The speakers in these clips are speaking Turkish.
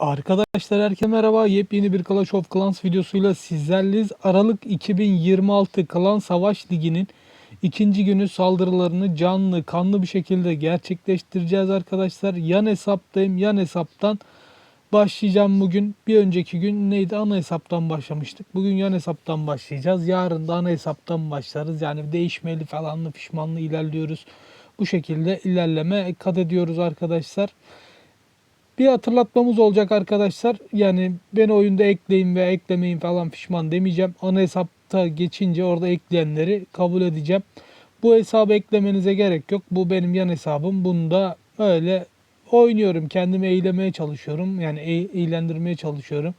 Arkadaşlar herkese merhaba. Yepyeni bir Clash of Clans videosuyla sizlerleyiz. Aralık 2026 Klan Savaş Ligi'nin ikinci günü saldırılarını canlı, kanlı bir şekilde gerçekleştireceğiz arkadaşlar. Yan hesaptayım. Yan hesaptan başlayacağım bugün. Bir önceki gün neydi? Ana hesaptan başlamıştık. Bugün yan hesaptan başlayacağız. Yarın da ana hesaptan başlarız. Yani değişmeli falanlı pişmanlı ilerliyoruz. Bu şekilde ilerleme kat ediyoruz arkadaşlar. Bir hatırlatmamız olacak arkadaşlar. Yani beni oyunda ekleyin ve eklemeyin falan pişman demeyeceğim. Ana hesapta geçince orada ekleyenleri kabul edeceğim. Bu hesabı eklemenize gerek yok. Bu benim yan hesabım. Bunda öyle oynuyorum. Kendimi eğlemeye çalışıyorum. Yani e- eğlendirmeye çalışıyorum.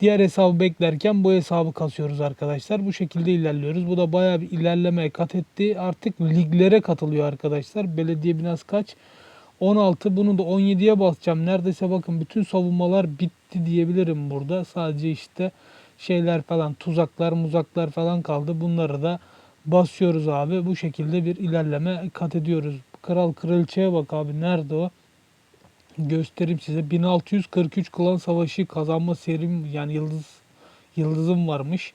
Diğer hesabı beklerken bu hesabı kasıyoruz arkadaşlar. Bu şekilde ilerliyoruz. Bu da bayağı bir ilerlemeye kat etti. Artık liglere katılıyor arkadaşlar. Belediye binası kaç? 16 bunu da 17'ye basacağım. Neredeyse bakın bütün savunmalar bitti diyebilirim burada. Sadece işte şeyler falan tuzaklar muzaklar falan kaldı. Bunları da basıyoruz abi. Bu şekilde bir ilerleme kat ediyoruz. Kral kraliçeye bak abi. Nerede o? Göstereyim size. 1643 klan savaşı kazanma serim yani yıldız yıldızım varmış.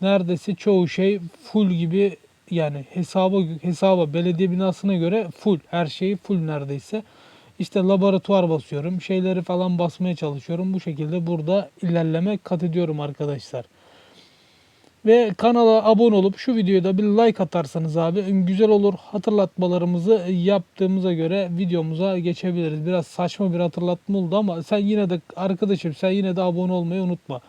Neredeyse çoğu şey full gibi yani hesaba hesaba belediye binasına göre full her şeyi full neredeyse. İşte laboratuvar basıyorum. Şeyleri falan basmaya çalışıyorum. Bu şekilde burada ilerleme kat ediyorum arkadaşlar. Ve kanala abone olup şu videoya da bir like atarsanız abi güzel olur. Hatırlatmalarımızı yaptığımıza göre videomuza geçebiliriz. Biraz saçma bir hatırlatma oldu ama sen yine de arkadaşım sen yine de abone olmayı unutma.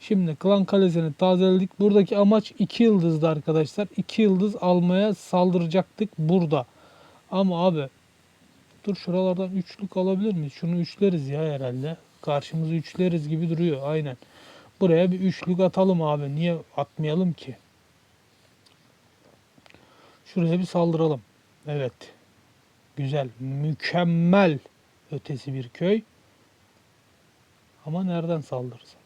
Şimdi klan kalesini tazeledik. Buradaki amaç 2 yıldızdı arkadaşlar. 2 yıldız almaya saldıracaktık burada. Ama abi dur şuralardan üçlük alabilir miyiz? Şunu üçleriz ya herhalde. Karşımızı üçleriz gibi duruyor aynen. Buraya bir üçlük atalım abi. Niye atmayalım ki? Şuraya bir saldıralım. Evet. Güzel. Mükemmel ötesi bir köy. Ama nereden saldırırsak?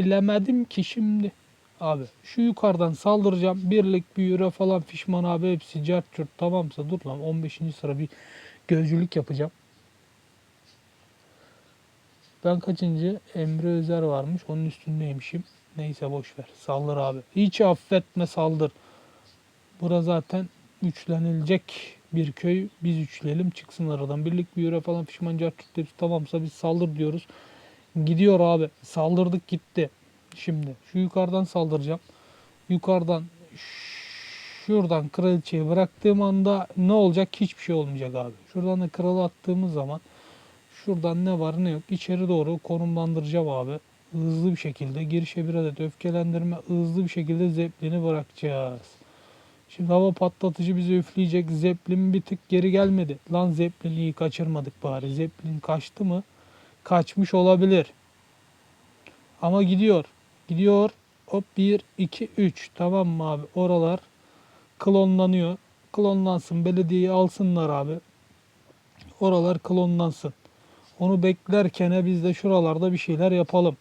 Bilemedim ki şimdi. Abi şu yukarıdan saldıracağım. Birlik, büyüre falan fişman abi hepsi cart curt tamamsa dur lan 15. sıra bir gözcülük yapacağım. Ben kaçıncı? Emre Özer varmış. Onun üstündeymişim. Neyse boş ver. Saldır abi. Hiç affetme saldır. Bura zaten üçlenilecek bir köy. Biz üçleyelim çıksın aradan. Birlik bir yöre falan pişman cart curt tamamsa biz saldır diyoruz. Gidiyor abi. Saldırdık gitti. Şimdi şu yukarıdan saldıracağım. Yukarıdan şuradan kraliçeyi bıraktığım anda ne olacak? Hiçbir şey olmayacak abi. Şuradan da kralı attığımız zaman şuradan ne var ne yok içeri doğru konumlandıracağım abi. Hızlı bir şekilde girişe bir adet öfkelendirme hızlı bir şekilde zeplini bırakacağız. Şimdi hava patlatıcı bizi üfleyecek. Zeppelin bir tık geri gelmedi. Lan Zeppelin'i iyi kaçırmadık bari. Zeppelin kaçtı mı? Kaçmış olabilir. Ama gidiyor. Gidiyor. Hop 1, 2, 3. Tamam mı abi? Oralar klonlanıyor. Klonlansın. Belediyeyi alsınlar abi. Oralar klonlansın. Onu beklerken biz de şuralarda bir şeyler yapalım.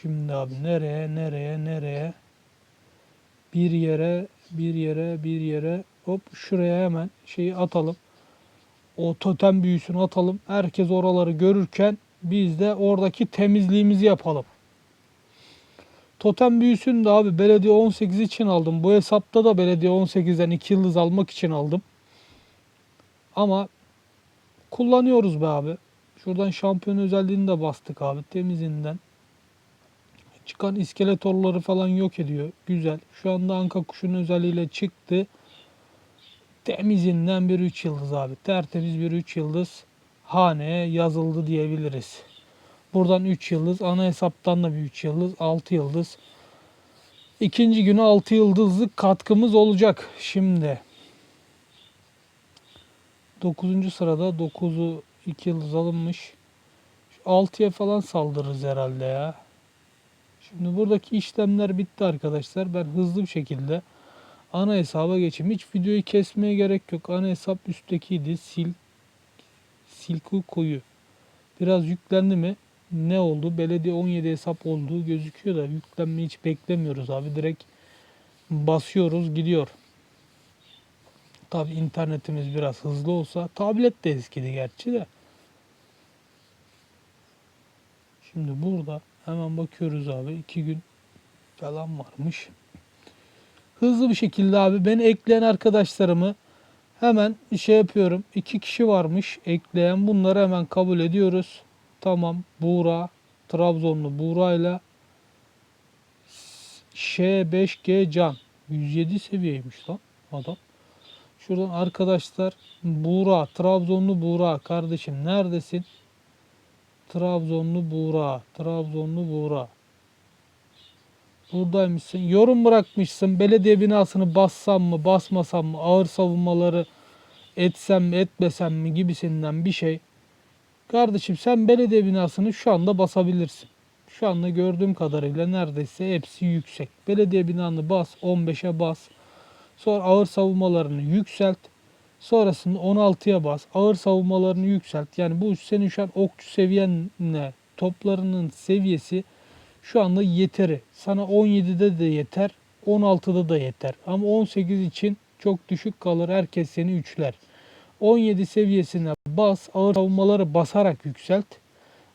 Şimdi abi nereye nereye nereye bir yere bir yere bir yere hop şuraya hemen şeyi atalım. O totem büyüsünü atalım. Herkes oraları görürken biz de oradaki temizliğimizi yapalım. Totem büyüsünü de abi belediye 18 için aldım. Bu hesapta da belediye 18'den 2 yıldız almak için aldım. Ama kullanıyoruz be abi. Şuradan şampiyon özelliğini de bastık abi temizinden. Çıkan iskeletorları falan yok ediyor. Güzel. Şu anda anka kuşunun özelliğiyle çıktı. Temizinden bir 3 yıldız abi. Tertemiz bir 3 yıldız haneye yazıldı diyebiliriz. Buradan 3 yıldız. Ana hesaptan da bir 3 yıldız. 6 yıldız. İkinci günü 6 yıldızlık katkımız olacak. Şimdi 9. sırada 9'u 2 yıldız alınmış. 6'ya falan saldırırız herhalde ya. Şimdi buradaki işlemler bitti arkadaşlar. Ben hızlı bir şekilde ana hesaba geçeyim. Hiç videoyu kesmeye gerek yok. Ana hesap üsttekiydi. Sil Silku koyu. Biraz yüklendi mi? Ne oldu? Belediye 17 hesap olduğu gözüküyor da yüklenmeyi hiç beklemiyoruz abi. Direkt basıyoruz gidiyor. Tabi internetimiz biraz hızlı olsa tablet de eskidi gerçi de. Şimdi burada hemen bakıyoruz abi. iki gün falan varmış. Hızlı bir şekilde abi beni ekleyen arkadaşlarımı hemen şey yapıyorum. İki kişi varmış ekleyen. Bunları hemen kabul ediyoruz. Tamam. Buğra. Trabzonlu Buğra ile Ş5G Can. 107 seviyeymiş lan adam. Şuradan arkadaşlar Buğra, Trabzonlu Buğra kardeşim neredesin? Trabzonlu Buğra, Trabzonlu Buğra. Buradaymışsın. Yorum bırakmışsın. Belediye binasını bassam mı, basmasam mı, ağır savunmaları etsem mi, etmesem mi gibisinden bir şey. Kardeşim sen belediye binasını şu anda basabilirsin. Şu anda gördüğüm kadarıyla neredeyse hepsi yüksek. Belediye binanı bas, 15'e bas. Sonra ağır savunmalarını yükselt. Sonrasında 16'ya bas. Ağır savunmalarını yükselt. Yani bu senin şu an okçu seviyenle toplarının seviyesi şu anda yeteri. Sana 17'de de yeter. 16'da da yeter. Ama 18 için çok düşük kalır. Herkes seni üçler. 17 seviyesine bas. Ağır savunmaları basarak yükselt.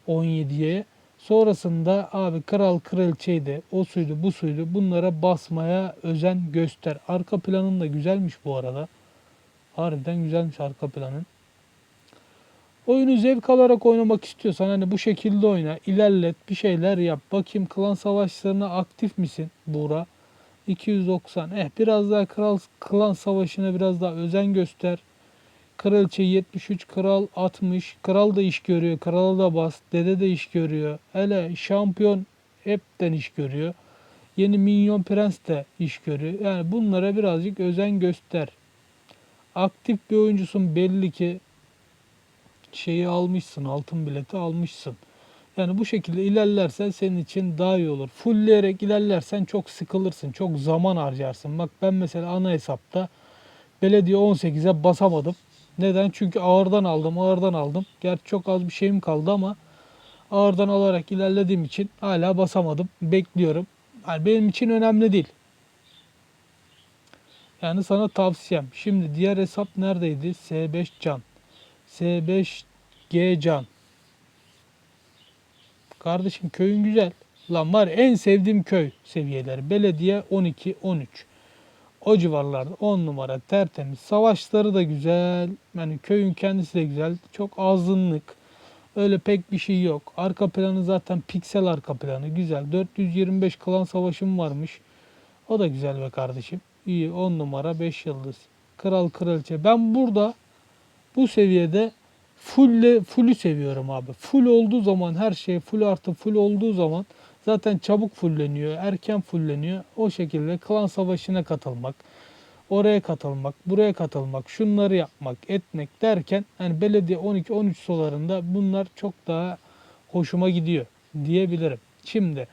17'ye. Sonrasında abi kral kraliçeydi, o suydu bu suydu bunlara basmaya özen göster. Arka planın da güzelmiş bu arada. Harbiden güzelmiş arka planın. Oyunu zevk alarak oynamak istiyorsan hani bu şekilde oyna, ilerlet, bir şeyler yap. Bakayım klan savaşlarına aktif misin Buğra? 290. Eh biraz daha kral klan savaşına biraz daha özen göster. Kraliçe 73, kral 60. Kral da iş görüyor. Krala da bas. Dede de iş görüyor. Hele şampiyon hepten iş görüyor. Yeni minyon prens de iş görüyor. Yani bunlara birazcık özen göster. Aktif bir oyuncusun belli ki şeyi almışsın, altın bileti almışsın. Yani bu şekilde ilerlersen senin için daha iyi olur. Fullleyerek ilerlersen çok sıkılırsın, çok zaman harcarsın. Bak ben mesela ana hesapta belediye 18'e basamadım. Neden? Çünkü ağırdan aldım, ağırdan aldım. Gerçi çok az bir şeyim kaldı ama ağırdan alarak ilerlediğim için hala basamadım. Bekliyorum. Yani benim için önemli değil. Yani sana tavsiyem. Şimdi diğer hesap neredeydi? S5 Can. S5G Can. Kardeşim köyün güzel. Lan var en sevdiğim köy seviyeleri. Belediye 12, 13. O civarlarda 10 numara tertemiz. Savaşları da güzel. Yani köyün kendisi de güzel. Çok azınlık. Öyle pek bir şey yok. Arka planı zaten piksel arka planı. Güzel. 425 klan savaşım varmış. O da güzel be kardeşim. İyi 10 numara 5 yıldız. Kral kraliçe. Ben burada bu seviyede full full'ü seviyorum abi. Full olduğu zaman her şey full artı full olduğu zaman zaten çabuk fulleniyor, erken fulleniyor. O şekilde klan savaşına katılmak, oraya katılmak, buraya katılmak, şunları yapmak, etmek derken hani belediye 12-13 sularında bunlar çok daha hoşuma gidiyor diyebilirim. Şimdi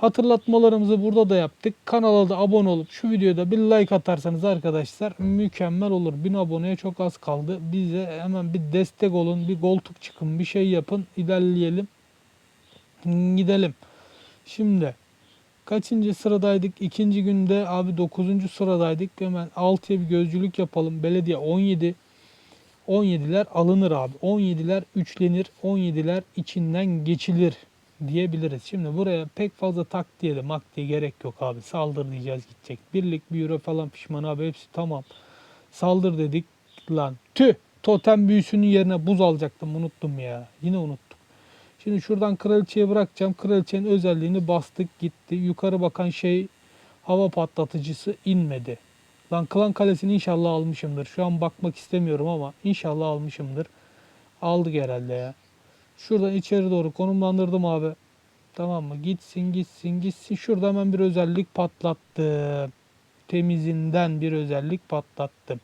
hatırlatmalarımızı burada da yaptık. Kanala da abone olup şu videoda bir like atarsanız arkadaşlar mükemmel olur. 1000 aboneye çok az kaldı. Bize hemen bir destek olun, bir koltuk çıkın, bir şey yapın, ilerleyelim. Gidelim. Şimdi kaçıncı sıradaydık? İkinci günde abi 9. sıradaydık. Hemen 6'ya bir gözcülük yapalım. Belediye 17. 17'ler alınır abi. 17'ler üçlenir. 17'ler içinden geçilir diyebiliriz. Şimdi buraya pek fazla tak diye de mak diye gerek yok abi. Saldır diyeceğiz gidecek. Birlik bir euro falan pişman abi hepsi tamam. Saldır dedik lan. Tüh totem büyüsünün yerine buz alacaktım unuttum ya. Yine unuttum. Şimdi şuradan kraliçeye bırakacağım. Kraliçenin özelliğini bastık gitti. Yukarı bakan şey hava patlatıcısı inmedi. Lan klan kalesini inşallah almışımdır. Şu an bakmak istemiyorum ama inşallah almışımdır. Aldık herhalde ya. Şuradan içeri doğru konumlandırdım abi. Tamam mı? Gitsin gitsin gitsin. Şurada hemen bir özellik patlattım. Temizinden bir özellik patlattım.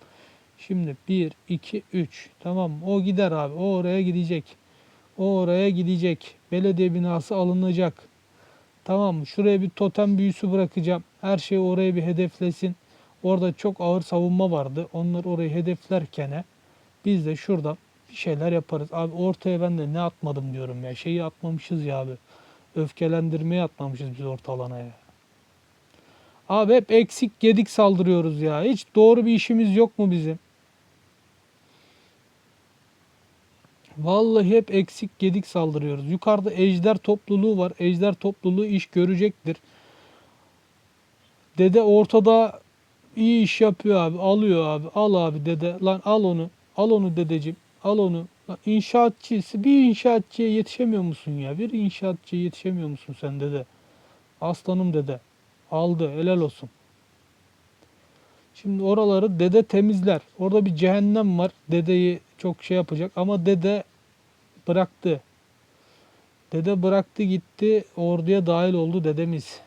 Şimdi 1, 2, 3. Tamam mı? O gider abi. O oraya gidecek. O oraya gidecek. Belediye binası alınacak. Tamam mı? Şuraya bir totem büyüsü bırakacağım. Her şeyi oraya bir hedeflesin. Orada çok ağır savunma vardı. Onlar orayı hedeflerken biz de şuradan şeyler yaparız. Abi ortaya ben de ne atmadım diyorum ya. Şeyi atmamışız ya abi. Öfkelendirmeyi atmamışız biz orta alana ya. Abi hep eksik gedik saldırıyoruz ya. Hiç doğru bir işimiz yok mu bizim? Vallahi hep eksik gedik saldırıyoruz. Yukarıda ejder topluluğu var. Ejder topluluğu iş görecektir. Dede ortada iyi iş yapıyor abi. Alıyor abi. Al abi dede. Lan al onu. Al onu dedeciğim. Al onu. İnşaatçısı bir inşaatçıya yetişemiyor musun ya? Bir inşaatçıya yetişemiyor musun sen dede? Aslanım dede. Aldı. Helal olsun. Şimdi oraları dede temizler. Orada bir cehennem var. Dedeyi çok şey yapacak ama dede bıraktı. Dede bıraktı gitti. Orduya dahil oldu dedemiz.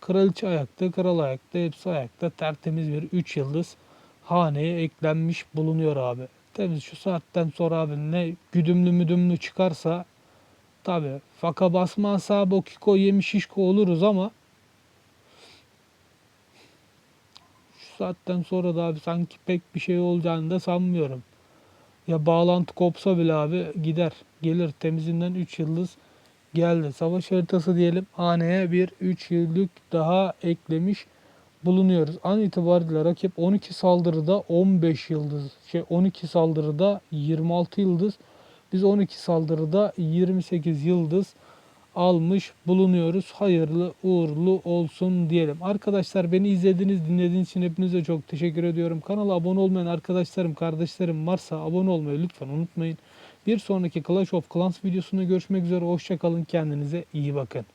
Kraliçe ayakta, kral ayakta, hepsi ayakta. Tertemiz bir 3 yıldız haneye eklenmiş bulunuyor abi. Temiz şu saatten sonra abi ne güdümlü müdümlü çıkarsa tabi faka basmazsa bokiko yemiş şişko oluruz ama şu saatten sonra da abi sanki pek bir şey olacağını da sanmıyorum. Ya bağlantı kopsa bile abi gider. Gelir temizinden 3 yıldız geldi. Savaş haritası diyelim haneye bir 3 yıllık daha eklemiş bulunuyoruz. An itibariyle rakip 12 saldırıda 15 yıldız, şey 12 saldırıda 26 yıldız. Biz 12 saldırıda 28 yıldız almış bulunuyoruz. Hayırlı uğurlu olsun diyelim. Arkadaşlar beni izlediğiniz, dinlediğiniz için hepinize çok teşekkür ediyorum. Kanala abone olmayan arkadaşlarım, kardeşlerim varsa abone olmayı lütfen unutmayın. Bir sonraki Clash of Clans videosunda görüşmek üzere. Hoşçakalın. Kendinize iyi bakın.